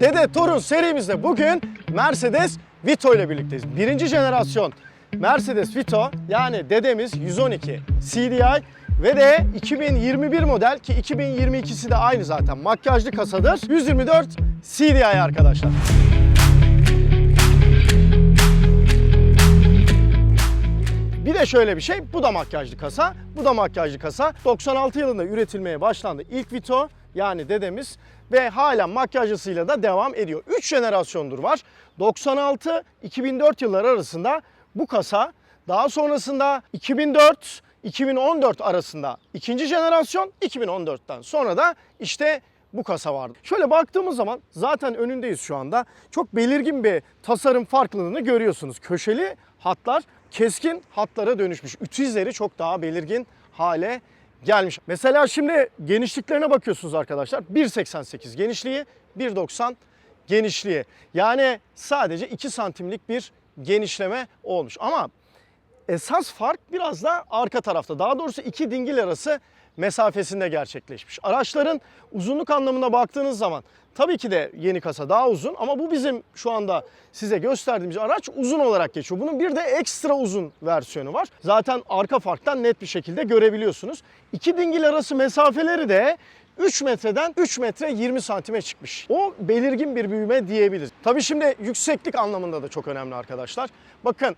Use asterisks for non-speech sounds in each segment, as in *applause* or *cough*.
Dede Torun serimizde bugün Mercedes Vito ile birlikteyiz. Birinci jenerasyon Mercedes Vito yani dedemiz 112 CDI ve de 2021 model ki 2022'si de aynı zaten makyajlı kasadır. 124 CDI arkadaşlar. Bir de şöyle bir şey, bu da makyajlı kasa, bu da makyajlı kasa. 96 yılında üretilmeye başlandı ilk Vito yani dedemiz ve hala makyajlısıyla da devam ediyor. 3 jenerasyondur var. 96-2004 yılları arasında bu kasa, daha sonrasında 2004 2014 arasında ikinci jenerasyon, 2014'ten sonra da işte bu kasa vardı. Şöyle baktığımız zaman zaten önündeyiz şu anda. Çok belirgin bir tasarım farklılığını görüyorsunuz. Köşeli hatlar keskin hatlara dönüşmüş. Ütü izleri çok daha belirgin hale gelmiş. Mesela şimdi genişliklerine bakıyorsunuz arkadaşlar. 1.88 genişliği, 1.90 genişliği. Yani sadece 2 santimlik bir genişleme olmuş. Ama esas fark biraz da arka tarafta. Daha doğrusu iki dingil arası mesafesinde gerçekleşmiş. Araçların uzunluk anlamına baktığınız zaman tabii ki de yeni kasa daha uzun ama bu bizim şu anda size gösterdiğimiz araç uzun olarak geçiyor. Bunun bir de ekstra uzun versiyonu var. Zaten arka farktan net bir şekilde görebiliyorsunuz. İki dingil arası mesafeleri de 3 metreden 3 metre 20 santime çıkmış. O belirgin bir büyüme diyebiliriz. Tabii şimdi yükseklik anlamında da çok önemli arkadaşlar. Bakın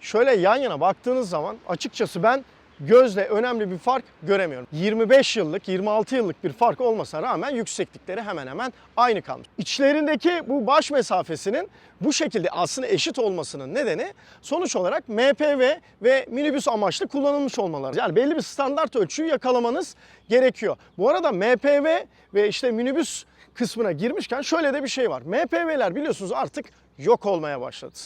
şöyle yan yana baktığınız zaman açıkçası ben gözle önemli bir fark göremiyorum. 25 yıllık, 26 yıllık bir fark olmasına rağmen yükseklikleri hemen hemen aynı kalmış. İçlerindeki bu baş mesafesinin bu şekilde aslında eşit olmasının nedeni sonuç olarak MPV ve minibüs amaçlı kullanılmış olmaları. Yani belli bir standart ölçüyü yakalamanız gerekiyor. Bu arada MPV ve işte minibüs kısmına girmişken şöyle de bir şey var. MPV'ler biliyorsunuz artık yok olmaya başladı.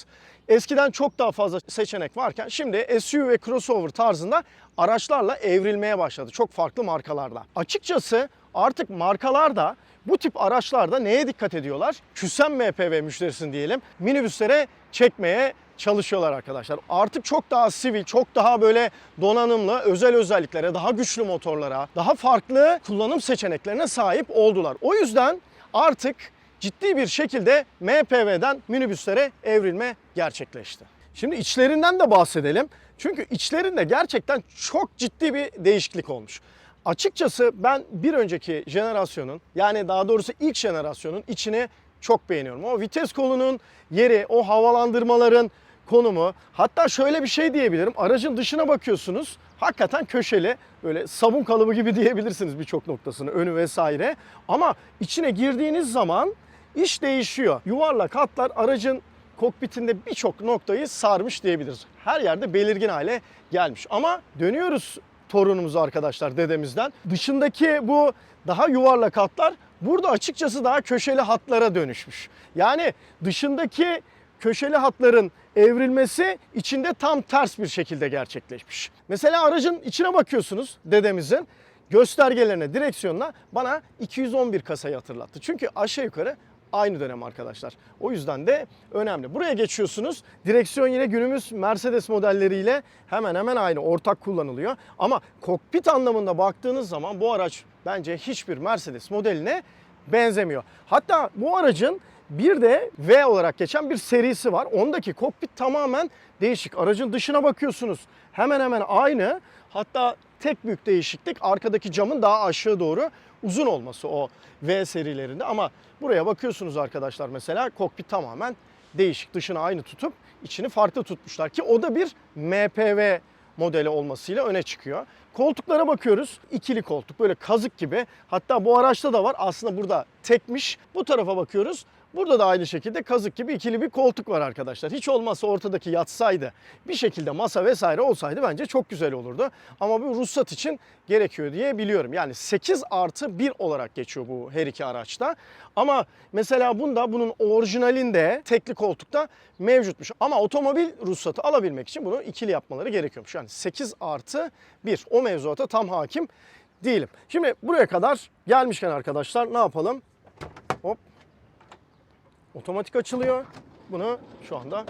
Eskiden çok daha fazla seçenek varken şimdi SUV ve crossover tarzında araçlarla evrilmeye başladı. Çok farklı markalarla. Açıkçası artık markalar da bu tip araçlarda neye dikkat ediyorlar? Küsen MPV müşterisin diyelim. Minibüslere çekmeye çalışıyorlar arkadaşlar. Artık çok daha sivil, çok daha böyle donanımlı özel özelliklere, daha güçlü motorlara, daha farklı kullanım seçeneklerine sahip oldular. O yüzden artık ciddi bir şekilde MPV'den minibüslere evrilme gerçekleşti. Şimdi içlerinden de bahsedelim. Çünkü içlerinde gerçekten çok ciddi bir değişiklik olmuş. Açıkçası ben bir önceki jenerasyonun yani daha doğrusu ilk jenerasyonun içini çok beğeniyorum. O vites kolunun yeri, o havalandırmaların konumu. Hatta şöyle bir şey diyebilirim. Aracın dışına bakıyorsunuz. Hakikaten köşeli. Böyle sabun kalıbı gibi *laughs* diyebilirsiniz birçok noktasını, önü vesaire. Ama içine girdiğiniz zaman iş değişiyor. Yuvarlak hatlar aracın kokpitinde birçok noktayı sarmış diyebiliriz. Her yerde belirgin hale gelmiş. Ama dönüyoruz torunumuzu arkadaşlar dedemizden. Dışındaki bu daha yuvarlak hatlar burada açıkçası daha köşeli hatlara dönüşmüş. Yani dışındaki köşeli hatların evrilmesi içinde tam ters bir şekilde gerçekleşmiş. Mesela aracın içine bakıyorsunuz dedemizin göstergelerine, direksiyonuna bana 211 kasayı hatırlattı. Çünkü aşağı yukarı aynı dönem arkadaşlar. O yüzden de önemli. Buraya geçiyorsunuz. Direksiyon yine günümüz Mercedes modelleriyle hemen hemen aynı. Ortak kullanılıyor. Ama kokpit anlamında baktığınız zaman bu araç bence hiçbir Mercedes modeline benzemiyor. Hatta bu aracın bir de V olarak geçen bir serisi var. Ondaki kokpit tamamen değişik. Aracın dışına bakıyorsunuz. Hemen hemen aynı. Hatta tek büyük değişiklik arkadaki camın daha aşağı doğru uzun olması o V serilerinde. Ama buraya bakıyorsunuz arkadaşlar mesela kokpit tamamen değişik. Dışını aynı tutup içini farklı tutmuşlar ki o da bir MPV modeli olmasıyla öne çıkıyor. Koltuklara bakıyoruz. İkili koltuk böyle kazık gibi. Hatta bu araçta da var. Aslında burada tekmiş. Bu tarafa bakıyoruz. Burada da aynı şekilde kazık gibi ikili bir koltuk var arkadaşlar. Hiç olmazsa ortadaki yatsaydı bir şekilde masa vesaire olsaydı bence çok güzel olurdu. Ama bu ruhsat için gerekiyor diye biliyorum. Yani 8 artı 1 olarak geçiyor bu her iki araçta. Ama mesela bunda bunun orijinalinde tekli koltukta mevcutmuş. Ama otomobil ruhsatı alabilmek için bunu ikili yapmaları gerekiyormuş. Yani 8 artı 1 o mevzuata tam hakim değilim. Şimdi buraya kadar gelmişken arkadaşlar ne yapalım? Hop otomatik açılıyor. Bunu şu anda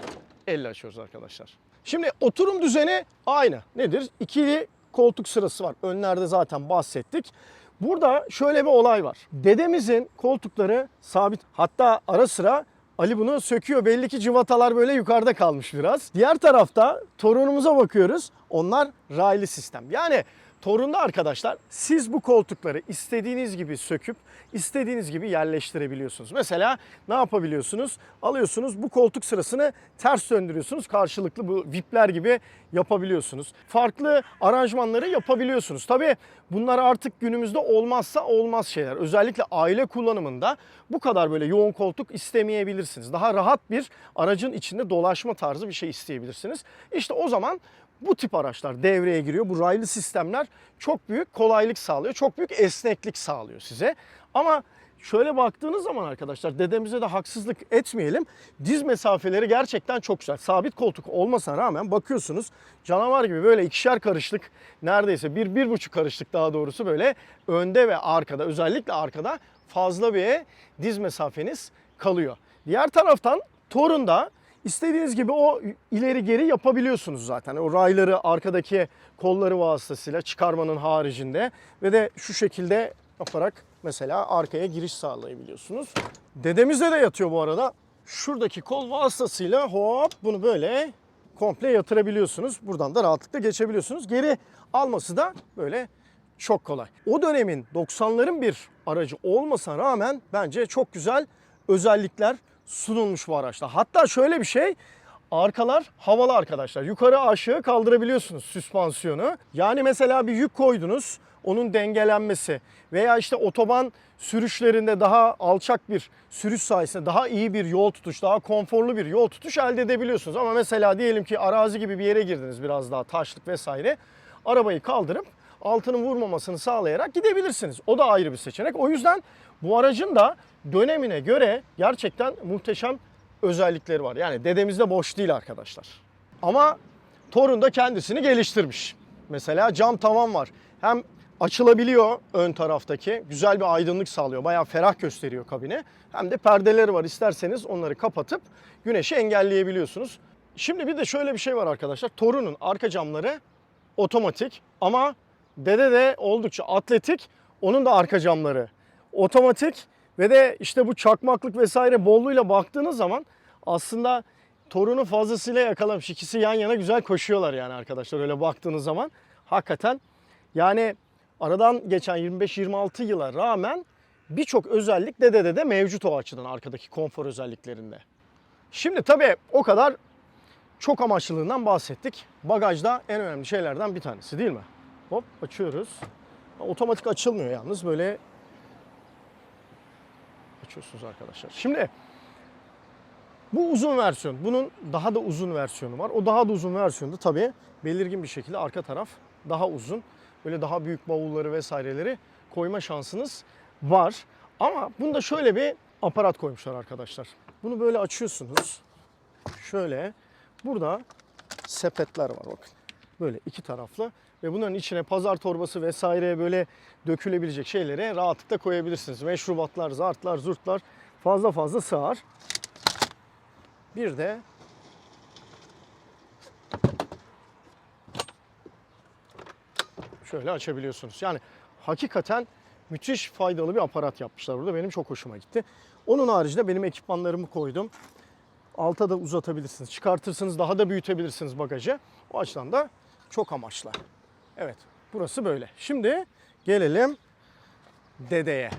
elle açıyoruz arkadaşlar. Şimdi oturum düzeni aynı. Nedir? İkili koltuk sırası var. Önlerde zaten bahsettik. Burada şöyle bir olay var. Dedemizin koltukları sabit. Hatta ara sıra Ali bunu söküyor. Belli ki cıvatalar böyle yukarıda kalmış biraz. Diğer tarafta torunumuza bakıyoruz. Onlar raylı sistem. Yani torunda arkadaşlar siz bu koltukları istediğiniz gibi söküp istediğiniz gibi yerleştirebiliyorsunuz. Mesela ne yapabiliyorsunuz? Alıyorsunuz bu koltuk sırasını ters döndürüyorsunuz. Karşılıklı bu vipler gibi yapabiliyorsunuz. Farklı aranjmanları yapabiliyorsunuz. Tabii bunlar artık günümüzde olmazsa olmaz şeyler. Özellikle aile kullanımında bu kadar böyle yoğun koltuk istemeyebilirsiniz. Daha rahat bir aracın içinde dolaşma tarzı bir şey isteyebilirsiniz. İşte o zaman bu tip araçlar devreye giriyor. Bu raylı sistemler çok büyük kolaylık sağlıyor. Çok büyük esneklik sağlıyor size. Ama şöyle baktığınız zaman arkadaşlar dedemize de haksızlık etmeyelim. Diz mesafeleri gerçekten çok güzel. Sabit koltuk olmasına rağmen bakıyorsunuz canavar gibi böyle ikişer karışlık neredeyse bir, bir buçuk karışlık daha doğrusu böyle önde ve arkada özellikle arkada fazla bir diz mesafeniz kalıyor. Diğer taraftan Torun'da İstediğiniz gibi o ileri geri yapabiliyorsunuz zaten. O rayları arkadaki kolları vasıtasıyla çıkarmanın haricinde ve de şu şekilde yaparak mesela arkaya giriş sağlayabiliyorsunuz. Dedemizde de yatıyor bu arada. Şuradaki kol vasıtasıyla hop bunu böyle komple yatırabiliyorsunuz. Buradan da rahatlıkla geçebiliyorsunuz. Geri alması da böyle çok kolay. O dönemin 90'ların bir aracı olmasına rağmen bence çok güzel özellikler sunulmuş bu araçta. Hatta şöyle bir şey arkalar havalı arkadaşlar. Yukarı aşağı kaldırabiliyorsunuz süspansiyonu. Yani mesela bir yük koydunuz onun dengelenmesi veya işte otoban sürüşlerinde daha alçak bir sürüş sayesinde daha iyi bir yol tutuş, daha konforlu bir yol tutuş elde edebiliyorsunuz. Ama mesela diyelim ki arazi gibi bir yere girdiniz biraz daha taşlık vesaire. Arabayı kaldırıp altının vurmamasını sağlayarak gidebilirsiniz. O da ayrı bir seçenek. O yüzden bu aracın da dönemine göre gerçekten muhteşem özellikleri var. Yani dedemizde boş değil arkadaşlar. Ama Torun da kendisini geliştirmiş. Mesela cam tavan var. Hem açılabiliyor ön taraftaki. Güzel bir aydınlık sağlıyor. Bayağı ferah gösteriyor kabini. Hem de perdeleri var. İsterseniz onları kapatıp güneşi engelleyebiliyorsunuz. Şimdi bir de şöyle bir şey var arkadaşlar. Torun'un arka camları otomatik ama dede de oldukça atletik. Onun da arka camları otomatik ve de işte bu çakmaklık vesaire bolluğuyla baktığınız zaman aslında torunu fazlasıyla yakalamış. İkisi yan yana güzel koşuyorlar yani arkadaşlar öyle baktığınız zaman. Hakikaten yani aradan geçen 25-26 yıla rağmen birçok özellik dedede de mevcut o açıdan arkadaki konfor özelliklerinde. Şimdi tabii o kadar çok amaçlılığından bahsettik. Bagajda en önemli şeylerden bir tanesi değil mi? Hop açıyoruz. Otomatik açılmıyor yalnız böyle açıyorsunuz arkadaşlar. Şimdi bu uzun versiyon. Bunun daha da uzun versiyonu var. O daha da uzun versiyonda tabii belirgin bir şekilde arka taraf daha uzun. Böyle daha büyük bavulları vesaireleri koyma şansınız var. Ama bunda şöyle bir aparat koymuşlar arkadaşlar. Bunu böyle açıyorsunuz. Şöyle burada sepetler var bakın. Böyle iki taraflı ve bunların içine pazar torbası vesaire böyle dökülebilecek şeyleri rahatlıkla koyabilirsiniz. Meşrubatlar, zartlar, zurtlar fazla fazla sığar. Bir de şöyle açabiliyorsunuz. Yani hakikaten müthiş faydalı bir aparat yapmışlar burada. Benim çok hoşuma gitti. Onun haricinde benim ekipmanlarımı koydum. Alta da uzatabilirsiniz. Çıkartırsınız daha da büyütebilirsiniz bagajı. O açıdan da çok amaçlı. Evet burası böyle. Şimdi gelelim dedeye.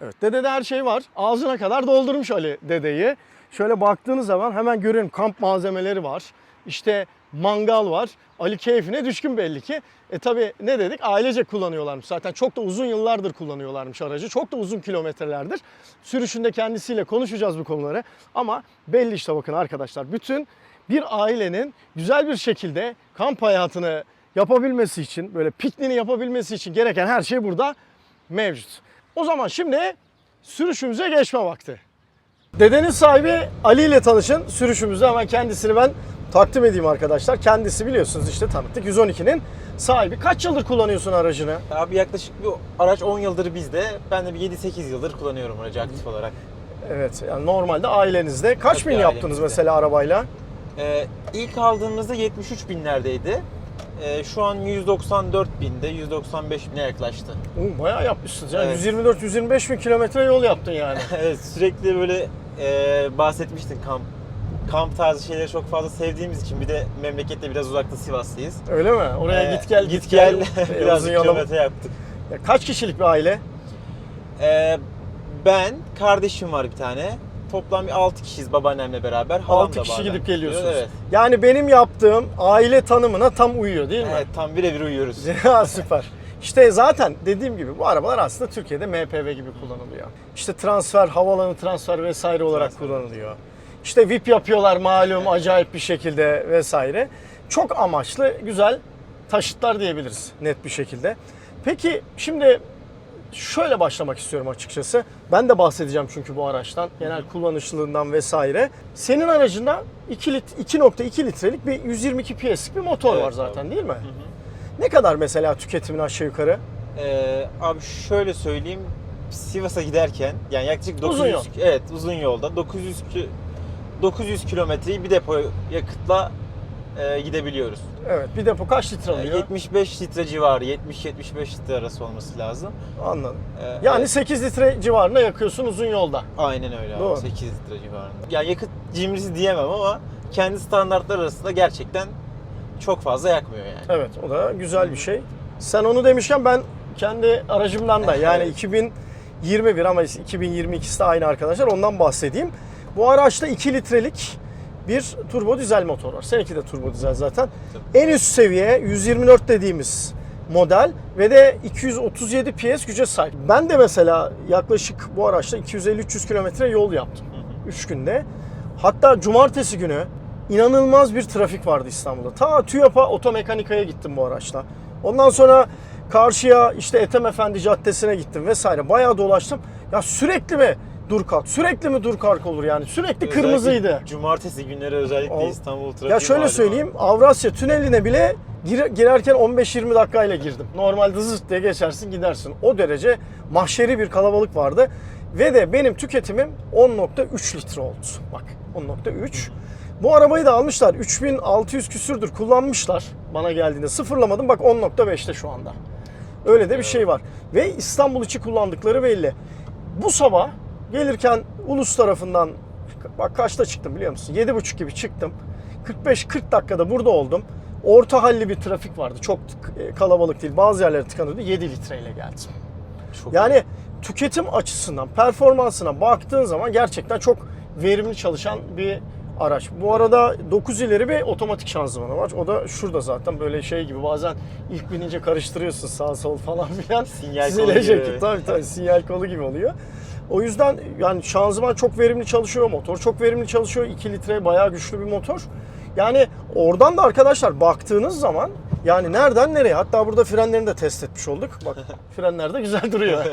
Evet dedede her şey var. Ağzına kadar doldurmuş Ali dedeyi. Şöyle baktığınız zaman hemen görün kamp malzemeleri var. İşte mangal var. Ali keyfine düşkün belli ki. E tabi ne dedik? Ailece kullanıyorlarmış. Zaten çok da uzun yıllardır kullanıyorlarmış aracı. Çok da uzun kilometrelerdir. Sürüşünde kendisiyle konuşacağız bu konuları. Ama belli işte bakın arkadaşlar. Bütün bir ailenin güzel bir şekilde kamp hayatını yapabilmesi için, böyle pikniğini yapabilmesi için gereken her şey burada mevcut. O zaman şimdi sürüşümüze geçme vakti. Dedenin sahibi Ali ile tanışın. Sürüşümüzde hemen kendisini ben takdim edeyim arkadaşlar. Kendisi biliyorsunuz işte tanıttık. 112'nin sahibi. Kaç yıldır kullanıyorsun aracını? Abi yaklaşık bu araç 10 yıldır bizde. Ben de bir 7-8 yıldır kullanıyorum aracı aktif olarak. Evet yani normalde ailenizde. Kaç Tabii bin yaptınız ailemizde. mesela arabayla? Ee, ilk aldığımızda 73 binlerdeydi. e, şu an 194 binde 195 bine yaklaştı. Oo, bayağı yapmışsınız ya. Evet. 124-125 bin kilometre yol yaptın yani. *laughs* evet sürekli böyle e, bahsetmiştin kamp kamp tarzı şeyleri çok fazla sevdiğimiz için bir de memlekette biraz uzakta Sivaslıyız. Öyle mi? Oraya E, git gel git gel E, *laughs* biraz uzun yola- kilometre yaptık. Ya Kaç kişilik bir aile? E, ben kardeşim var bir tane. Toplam bir 6 kişiyiz babaannemle beraber. Halam 6 da kişi bazen gidip geliyorsunuz. Evet. Yani benim yaptığım aile tanımına tam uyuyor değil mi? Evet tam birebir uyuyoruz. *laughs* Ya süper. İşte zaten dediğim gibi bu arabalar aslında Türkiye'de MPV gibi kullanılıyor. İşte transfer, havalanı transfer vesaire olarak Transfer. kullanılıyor. İşte VIP yapıyorlar malum acayip bir şekilde vesaire. Çok amaçlı, güzel taşıtlar diyebiliriz net bir şekilde. Peki şimdi şöyle başlamak istiyorum açıkçası. Ben de bahsedeceğim çünkü bu araçtan. Genel kullanışlılığından vesaire. Senin aracında 2 lit 2.2 litrelik bir 122 PS'lik bir motor Evet, var zaten abi. değil mi? Ne kadar mesela tüketimin aşağı yukarı? Ee, abi şöyle söyleyeyim. Sivas'a giderken yani yaklaşık 900 Uzun yol. evet uzun yolda 900 ki- 900 kilometreyi bir depo yakıtla e, gidebiliyoruz. Evet bir depo kaç litre Ee, alıyor? 75 litre civarı 70-75 litre arası olması lazım. Anladım. Ee, Yani evet, 8 litre civarında yakıyorsun uzun yolda. aynen öyle Doğru. abi 8 litre civarında. Yani yakıt cimrisi diyemem ama kendi standartlar arasında gerçekten çok fazla yakmıyor yani. Evet o da güzel bir şey. Sen onu demişken ben kendi aracımdan da *laughs* yani Evet. 2021 ama 2022'si de aynı arkadaşlar ondan bahsedeyim. Bu araçta 2 litrelik bir turbo dizel motor var. Seninki de turbo dizel zaten. En üst seviye 124 dediğimiz model ve de 237 PS güce sahip. Ben de mesela yaklaşık bu araçta 250-300 kilometre yol yaptım. 3 günde. Hatta cumartesi günü inanılmaz bir trafik vardı İstanbul'da. Ta TÜYAP'a otomekanikaya gittim bu araçla. Ondan sonra karşıya işte Ethem Efendi Caddesi'ne gittim vesaire. Bayağı dolaştım. Ya sürekli mi dur kalk? Sürekli mi dur kalk olur yani? Sürekli kırmızıydı. Özellikle Cumartesi günleri özellikle Al- İstanbul trafiği Ya şöyle söyleyeyim, abi. Avrasya Tüneli'ne bile gir- girerken 15-20 dakikayla girdim. Normalde zırt diye geçersin gidersin. O derece mahşeri bir kalabalık vardı. Ve de benim tüketimim 10.3 litre oldu. Bak 10.3. Bu arabayı da almışlar. 3600 küsürdür kullanmışlar bana geldiğinde. Sıfırlamadım bak 10.5'te şu anda. Öyle de bir şey var. Ve İstanbul içi kullandıkları belli. Bu sabah gelirken Ulus tarafından bak kaçta çıktım biliyor musun? 7.30 gibi çıktım. 45-40 dakikada burada oldum. Orta halli bir trafik vardı. Çok tık- kalabalık değil. Bazı yerlere tıkanıyordu. 7 litreyle geldim. Çok Yani tüketim açısından, performansına baktığın zaman gerçekten çok verimli çalışan bir araç. Bu arada 9 ileri bir otomatik şanzımanı var. O da şurada zaten böyle şey gibi bazen ilk binince karıştırıyorsun sağ sol falan filan. Sinyal kolu gibi. Tabii tabii sinyal kolu gibi oluyor. O yüzden yani şanzıman çok verimli çalışıyor, motor çok verimli çalışıyor. 2 litre bayağı güçlü bir motor. Yani oradan da arkadaşlar baktığınız zaman yani nereden nereye? Hatta burada frenlerini de test etmiş olduk. Bak *laughs* frenler de güzel duruyor.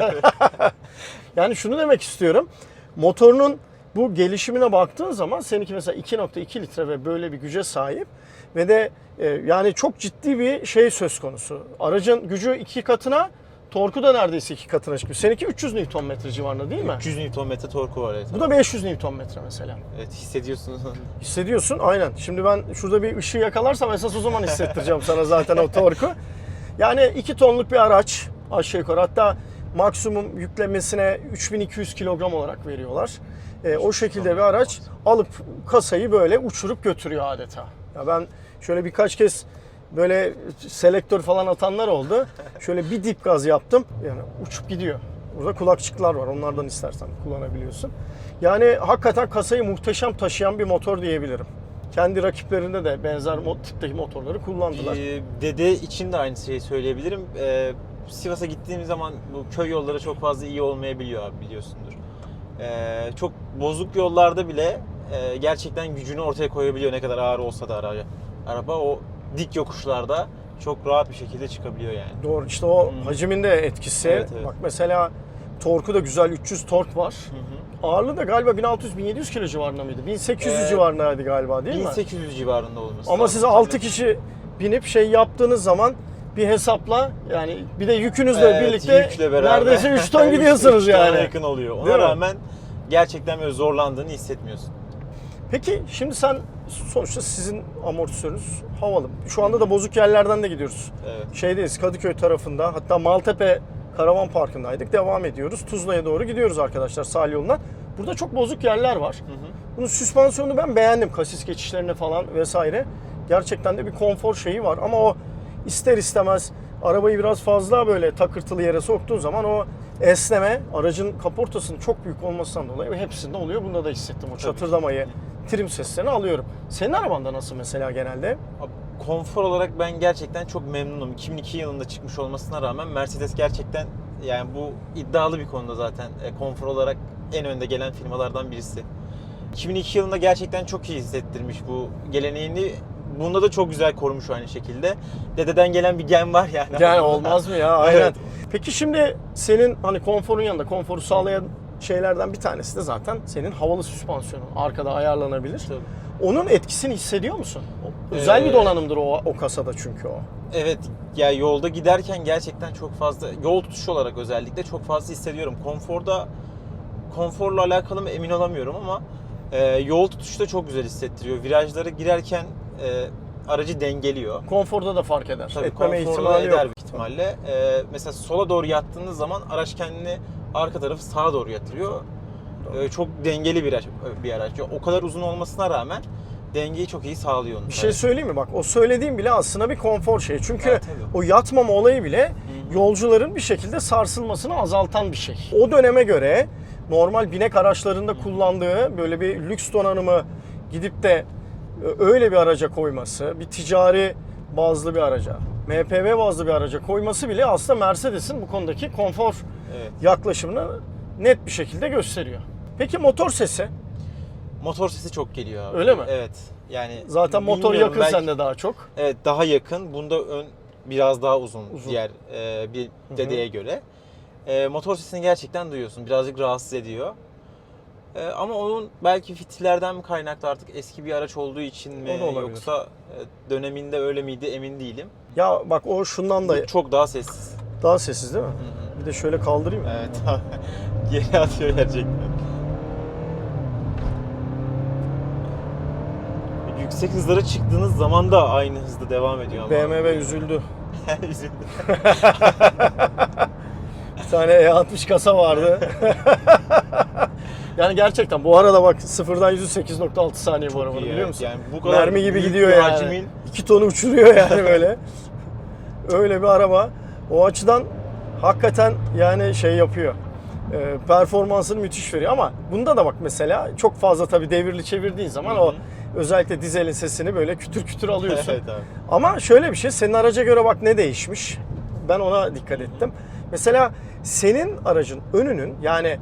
*laughs* yani şunu demek istiyorum. Motorunun bu gelişimine baktığın zaman seninki mesela 2.2 litre ve böyle bir güce sahip ve de e, yani çok ciddi bir şey söz konusu. Aracın gücü iki katına, torku da neredeyse iki katına çıkıyor. Seninki 300 Nm civarında değil mi? 300 Nm torku var evet. Bu da 500 Nm mesela. Evet hissediyorsunuz. *laughs* Hissediyorsun aynen. Şimdi ben şurada bir ışığı yakalarsam esas o zaman hissettireceğim sana zaten o torku. Yani 2 tonluk bir araç aşağı yukarı. Hatta maksimum yüklemesine 3200 kilogram olarak veriyorlar. Ee, o şekilde bir araç alıp kasayı böyle uçurup götürüyor adeta. Ya ben şöyle birkaç kez böyle selektör falan atanlar oldu. Şöyle bir dip gaz yaptım. Yani uçup gidiyor. Burada kulakçıklar var. Onlardan istersen kullanabiliyorsun. Yani hakikaten kasayı muhteşem taşıyan bir motor diyebilirim. Kendi rakiplerinde de benzer tipteki motorları kullandılar. Ee, Dede için de aynı şeyi söyleyebilirim. Ee, Sivas'a gittiğim zaman bu köy yolları çok fazla iyi olmayabiliyor abi biliyorsundur. Ee, çok bozuk yollarda bile e, gerçekten gücünü ortaya koyabiliyor ne kadar ağır olsa da araba. Araba o dik yokuşlarda çok rahat bir şekilde çıkabiliyor yani. Doğru işte o Hmm. hacimin de etkisi. Evet, evet. Bak mesela torku da güzel 300 tork var. Hı hı. Ağırlığı da galiba 1600-1700 kilo civarında mıydı? 1800 Ee, civarındaydı galiba değil mi? 1800 civarında olması Ama siz 6 kişi binip şey yaptığınız zaman bir hesapla yani bir de yükünüzle Evet, birlikte yükle beraber. neredeyse 3 ton *laughs* gidiyorsunuz üç tona yani. yakın oluyor. Ona Değil mi? rağmen gerçekten böyle zorlandığını hissetmiyorsun. Peki şimdi sen sonuçta sizin amortisörünüz havalı. Şu anda da bozuk yerlerden de gidiyoruz. Evet. Şeydeyiz Kadıköy tarafında hatta Maltepe Karavan Parkı'ndaydık. Devam ediyoruz. Tuzla'ya doğru gidiyoruz arkadaşlar sahil yoluna. Burada çok bozuk yerler var. Bunun süspansiyonunu ben beğendim. Kasis geçişlerine falan vesaire. Gerçekten de bir konfor şeyi var ama o ister istemez arabayı biraz fazla böyle takırtılı yere soktuğun zaman o esneme aracın kaportasının çok büyük olmasından dolayı hepsinde oluyor. Bunda da hissettim o çatırdamayı, trim seslerini alıyorum. Senin arabanda nasıl mesela genelde? Abi, Konfor olarak ben gerçekten çok memnunum. 2002 yılında çıkmış olmasına rağmen Mercedes gerçekten yani bu iddialı bir konuda zaten E, konfor olarak en önde gelen firmalardan birisi. 2002 yılında gerçekten çok iyi hissettirmiş bu geleneğini. Bunda da çok güzel korumuş aynı şekilde. Dededen gelen bir gen var yani. Yani olmaz mı ya? *laughs* Aynen. Evet. Peki şimdi senin hani konforun yanında konforu sağlayan şeylerden bir tanesi de zaten senin havalı süspansiyonu. Arkada ayarlanabilir. Tabii. Onun etkisini hissediyor musun? O- Özel bir Ee, donanımdır o, o kasada çünkü o. Evet ya yolda giderken gerçekten çok fazla yol tutuşu olarak özellikle çok fazla hissediyorum. Konforda konforla alakalı mı emin olamıyorum ama e, yol tutuşu da çok güzel hissettiriyor. Virajlara girerken e, aracı dengeliyor. Konforda da fark eder. Tabii Etmeme konforlu ihtimali eder yok. büyük ihtimalle. E, mesela sola doğru yattığınız zaman araç kendini arka tarafı sağa doğru yatırıyor. E, çok dengeli bir araç, bir araç. O kadar uzun olmasına rağmen dengeyi çok iyi sağlıyor. onun Bir şey söyleyeyim mi? Bak o söylediğim bile aslında bir konfor şeyi. Çünkü Evet, tabii. o yatmama olayı bile yolcuların bir şekilde sarsılmasını azaltan bir şey. O döneme göre normal binek araçlarında kullandığı böyle bir lüks donanımı gidip de e, öyle bir araca koyması, bir ticari bazlı bir araca, MPV bazlı bir araca koyması bile aslında Mercedes'in bu konudaki konfor Evet. yaklaşımını net bir şekilde gösteriyor. Peki motor sesi? Motor sesi çok geliyor abi. Öyle mi? Evet. Yani Zaten motor yakın belki- sende daha çok. Evet daha yakın. Bunda ön biraz daha uzun, Uzun. diğer e, bir dedeye göre. E, motor sesini gerçekten duyuyorsun. Birazcık rahatsız ediyor. E, ama onun belki fitillerden mi kaynaklı artık eski bir araç olduğu için mi yoksa e, döneminde öyle miydi emin değilim. Ya bak o şundan da çok daha sessiz. daha sessiz değil mi? Hı hı. Bir de şöyle kaldırayım. Evet. *laughs* Geri atıyor gerçekten. Yüksek hızlara çıktığınız zaman da aynı hızda devam ediyor ama. BMW üzüldü. *laughs* Üzüldüm. *laughs* Bir tane E60 kasa vardı. yani gerçekten bu arada bak sıfırdan 108.6 saniye bu araba iyi, biliyor evet. musun? Yani bu kadar Mermi gibi büyük gidiyor bir yani. hacmin- 2 tonu uçuruyor yani böyle. Öyle bir araba. O açıdan hakikaten yani şey yapıyor. E, performansını müthiş veriyor ama bunda da bak mesela çok fazla tabii devirli çevirdiğin zaman Hı o özellikle dizelin sesini böyle kütür kütür alıyorsun. evet abi. Ama şöyle bir şey, senin araca göre bak ne değişmiş. Ben ona dikkat ettim. Mesela senin aracın önünün yani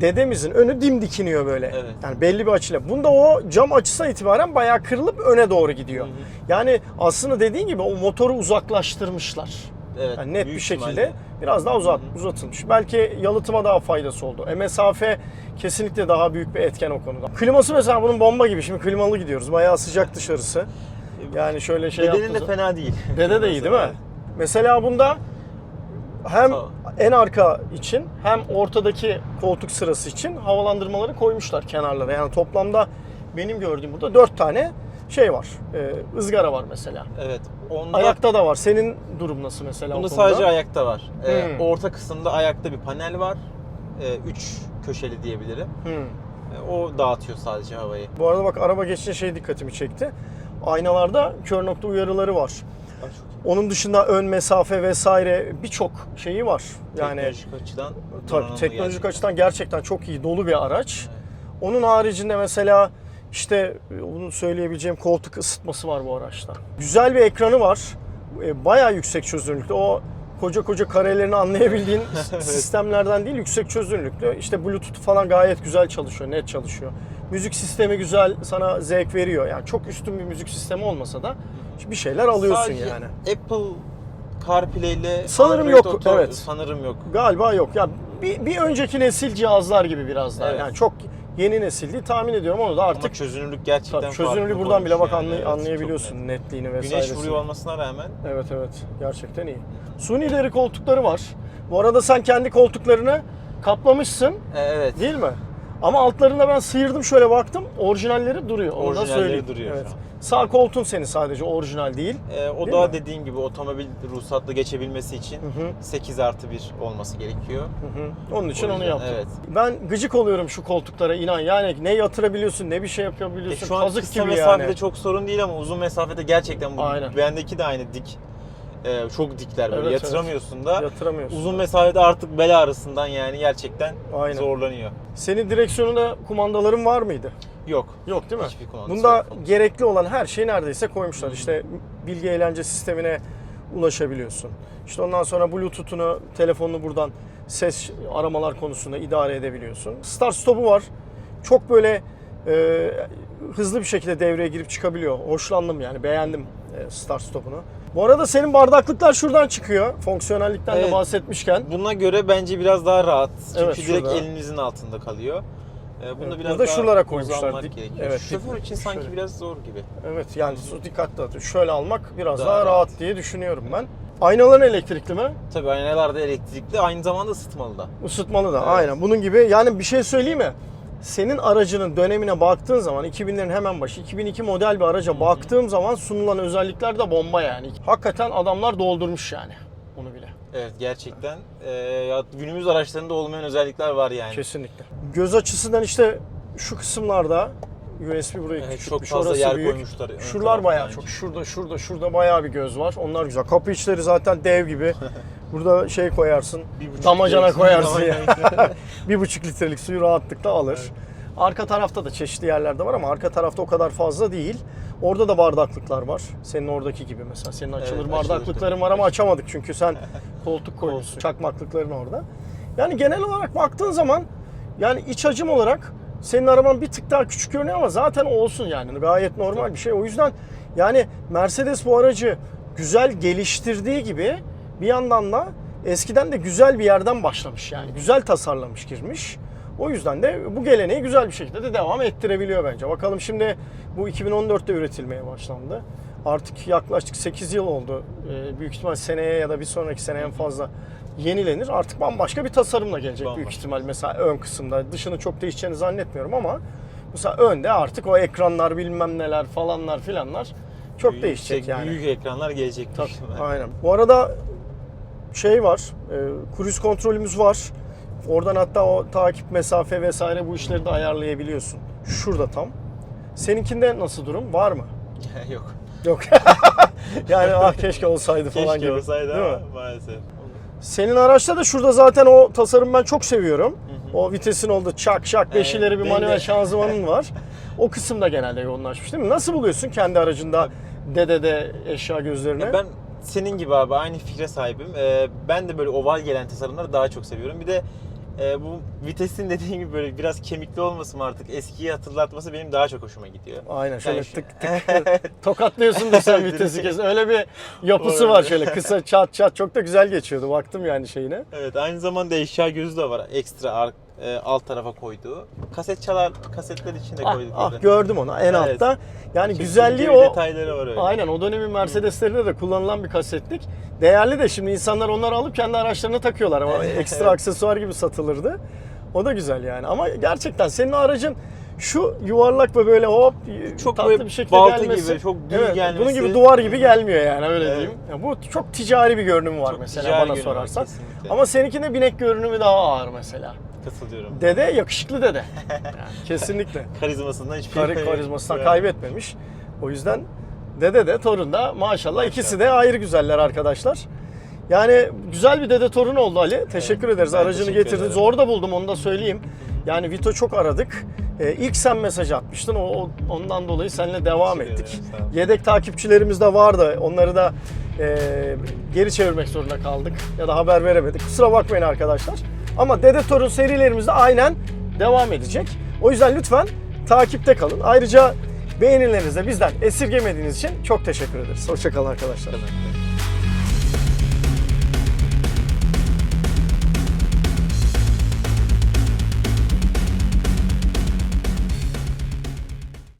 dedemizin önü dimdik iniyor böyle. Evet. Yani belli bir açıyla. Bunda o cam açısına itibaren bayağı kırılıp öne doğru gidiyor. Hı hı. Yani aslında dediğin gibi o motoru uzaklaştırmışlar. Evet, Yani net bir şekilde ihtimalle. biraz daha uzat, uzatılmış. Belki yalıtıma daha faydası oldu. E mesafe kesinlikle daha büyük bir etken o konuda. Kliması mesela bunun bomba gibi. Şimdi klimalı gidiyoruz. Bayağı sıcak dışarısı. Yani şöyle şey Dedenin de fena değil. Dede de iyi değil mi? Evet. Mesela bunda hem en arka için hem ortadaki koltuk sırası için havalandırmaları koymuşlar kenarlara. Yani toplamda benim gördüğüm burada dört tane şey var. Ee, ızgara var mesela. Evet. Onda, Ayakta da var. Senin durum nasıl mesela? bunda sadece ayakta var. Ee, Hmm. orta kısımda ayakta bir panel var. Ee, üç köşeli diyebilirim. Hmm. Ee, o dağıtıyor sadece havayı. Bu arada bak araba geçince şey dikkatimi çekti. Aynalarda kör nokta uyarıları var. Onun dışında ön mesafe vesaire birçok şeyi var. Yani Teknolojik açıdan Tabii teknolojik gerçekten. açıdan gerçekten çok iyi, dolu bir araç. Evet. Onun haricinde mesela işte bunu söyleyebileceğim koltuk ısıtması var bu araçta. Güzel bir ekranı var. E, Bayağı yüksek çözünürlüklü. O koca koca karelerini anlayabildiğin *laughs* Evet. sistemlerden değil yüksek çözünürlüklü. İşte Bluetooth falan gayet güzel çalışıyor, net çalışıyor. Müzik sistemi güzel, sana zevk veriyor. Yani çok üstün bir müzik sistemi olmasa da bir şeyler alıyorsun Sadece yani. Apple CarPlay ile Sanırım Android yok, Auto evet. Sanırım yok. Galiba yok. Ya bir, bir önceki nesil cihazlar gibi biraz daha. Evet. Yani çok yeni nesil değil tahmin ediyorum onu da Ama artık çözünürlük gerçekten tabii çözünürlüğü buradan bile bak yani. Evet, anlayabiliyorsun net. netliğini vesaire. Güneş vuruyor olmasına rağmen Evet evet gerçekten iyi. Suni deri koltukları var. Bu arada sen kendi koltuklarını kaplamışsın e, evet. değil mi? Ama altlarında ben sıyırdım şöyle baktım. Orijinalleri duruyor. Onu da Orijinalleri söyleyeyim. duruyor Evet. Sağ koltuğun senin sadece orijinal değil. Ee, o Değil da mi? dediğin gibi otomobil ruhsatlı geçebilmesi için Hı hı. 8 artı 1 olması gerekiyor. Hı hı. Onun için O onu yüzden, yaptım. evet. Ben gıcık oluyorum şu koltuklara inan. Yani ne yatırabiliyorsun ne bir şey E, yapabiliyorsun. şu an Kazık kısa gibi mesafede yani. çok sorun değil ama uzun mesafede gerçekten bu. Aynen. Bendeki de aynı dik. Ee, çok dikler böyle Evet, yatıramıyorsun da. Yatıramıyorsun. Uzun mesafede artık bel ağrısından yani gerçekten Aynen. zorlanıyor. Senin direksiyonunda kumandaların var mıydı? Yok. Yok değil mi? Hiçbir Bunda yok. gerekli olan her şeyi neredeyse koymuşlar. İşte bilgi eğlence sistemine ulaşabiliyorsun. İşte ondan sonra Bluetooth'unu, telefonunu buradan ses aramalar konusunda idare edebiliyorsun. Start stop'u var. Çok böyle e, hızlı bir şekilde devreye girip çıkabiliyor. Hoşlandım yani beğendim e, start stop'unu. Bu arada senin bardaklıklar şuradan çıkıyor. Fonksiyonellikten de Evet. bahsetmişken. Buna göre bence biraz daha rahat. Çünkü Evet, direkt elinizin altında kalıyor. Ee, Bunda Evet, biraz burada daha şuralara koymuşlar. Dik- gerekiyor. evet, Şoför için sanki şöyle. biraz zor gibi. Evet yani su dikkatli atıyor. Şöyle almak biraz daha, Daha rahat. rahat. diye düşünüyorum ben. Aynaların elektrikli mi? Tabii aynalar da elektrikli, aynı zamanda ısıtmalı da. Isıtmalı da Evet. aynen. Bunun gibi yani bir şey söyleyeyim mi? Senin aracının dönemine baktığın zaman 2000'lerin hemen başı 2002 model bir araca baktığım zaman sunulan özellikler de bomba yani. Hakikaten adamlar doldurmuş yani onu bile. Evet gerçekten e, ya günümüz araçlarında olmayan özellikler var yani. Kesinlikle. Göz açısından işte şu kısımlarda USB burayı Evet, küçültmüş, çok fazla orası yer büyük. koymuşlar. Şuralar bayağı bence. çok. Şurada, şurada, şurada bayağı bir göz var. Onlar güzel. Kapı içleri zaten dev gibi. *laughs* Burada şey koyarsın. Damacana koyarsın ya. *laughs* Bir buçuk litrelik suyu rahatlıkla alır. Arka tarafta da çeşitli yerlerde var ama arka tarafta o kadar fazla değil. Orada da bardaklıklar var. Senin oradaki gibi mesela. Senin açılır açılır bardaklıkların var ama açamadık çünkü sen koltuk koymuşsun. Çakmaklıkların orada. Yani genel olarak baktığın zaman yani iç hacim olarak senin araban bir tık daha küçük görünüyor ama zaten olsun yani. Gayet normal bir şey. O yüzden yani Mercedes bu aracı güzel geliştirdiği gibi bir yandan da eskiden de güzel bir yerden başlamış yani. Güzel tasarlamış girmiş. O yüzden de bu geleneği güzel bir şekilde de devam ettirebiliyor bence. Bakalım şimdi bu 2014'te üretilmeye başlandı. Artık yaklaşık 8 yıl oldu. Ee, büyük ihtimal seneye ya da bir sonraki sene en fazla yenilenir. Artık bambaşka bir tasarımla gelecek büyük Bambaşka. ihtimal. Mesela ön kısımda. Dışını çok değişeceğini zannetmiyorum ama mesela önde artık o ekranlar bilmem neler falanlar filanlar çok Büyük- değişecek şey, yani. Büyük ekranlar gelecek. Tabii, büyük aynen. Bu arada şey var, e, cruise kontrolümüz var. Oradan hatta o takip mesafe vesaire bu işleri de ayarlayabiliyorsun. Şurada tam. Seninkinde nasıl durum? Var mı? *laughs* Yok. Yok. *laughs* yani ah keşke olsaydı falan Keşke gibi. olsaydı Değil ama mi? maalesef. Senin araçta da şurada zaten o tasarım ben çok seviyorum. O vitesin olduğu çak şak beş Evet, bir manuel de. şanzımanın *laughs* var. O kısımda genelde yoğunlaşmış değil mi? Nasıl buluyorsun kendi aracında dedede eşya gözlerini? Ya ben senin gibi abi aynı fikre sahibim. Ee, ben de böyle oval gelen tasarımları daha çok seviyorum. Bir de e, bu vitesin dediğin gibi böyle biraz kemikli olması mı artık eskiyi hatırlatması benim daha çok hoşuma gidiyor. Aynen şöyle Yani tık *laughs* tık tokatlıyorsun da sen vitesi kesin. Öyle bir yapısı var şöyle kısa çat çat çok da güzel geçiyordu. Baktım yani şeyine. Evet aynı zamanda eşya gözü de var ekstra e, alt tarafa koyduğu. Kaset çalar, kasetler içinde Ah, koyduk. ah gördüm onu en Evet. altta. Yani Çok güzelliği o detayları var öyle. Aynen o dönemin Mercedes'lerinde de kullanılan bir kasetlik. Değerli de şimdi insanlar onları alıp kendi araçlarına takıyorlar ama *laughs* Evet. ekstra aksesuar gibi satılırdı. O da güzel yani ama gerçekten senin aracın şu yuvarlak ve böyle hop Çok tatlı böyle bir şekilde baltı gelmesi. gibi, çok düz evet, gelmesi. Bunun gibi duvar gibi gelmiyor yani öyle Evet. diyeyim. Ya bu çok ticari bir görünümü var Çok mesela bana sorarsan. kesinlikle. Ama seninkinde binek görünümü daha ağır mesela. Katılıyorum. Dede yakışıklı dede. Yani *laughs* kesinlikle. Karizmasından hiçbir Kar- karizmasından Evet. kaybetmemiş. O yüzden dede de torun da maşallah ikisi de ayrı güzeller arkadaşlar. Yani güzel bir dede torun oldu Ali. Teşekkür ederiz. ben Aracını teşekkür getirdin. ederim. Zor da buldum onu da söyleyeyim. Yani Vito çok aradık. Ee, ilk sen mesaj atmıştın. O, o- ondan dolayı seninle devam Teşekkür ettik. ederim, sağ olun. Yedek takipçilerimiz de vardı. Onları da e, geri çevirmek zorunda kaldık. Ya da haber veremedik. Kusura bakmayın arkadaşlar. Ama Dede Torun serilerimiz de aynen devam edecek. O yüzden lütfen takipte kalın. Ayrıca beğenilerinizi de bizden esirgemediğiniz için çok teşekkür ederiz. Hoşçakalın arkadaşlar. Tamam.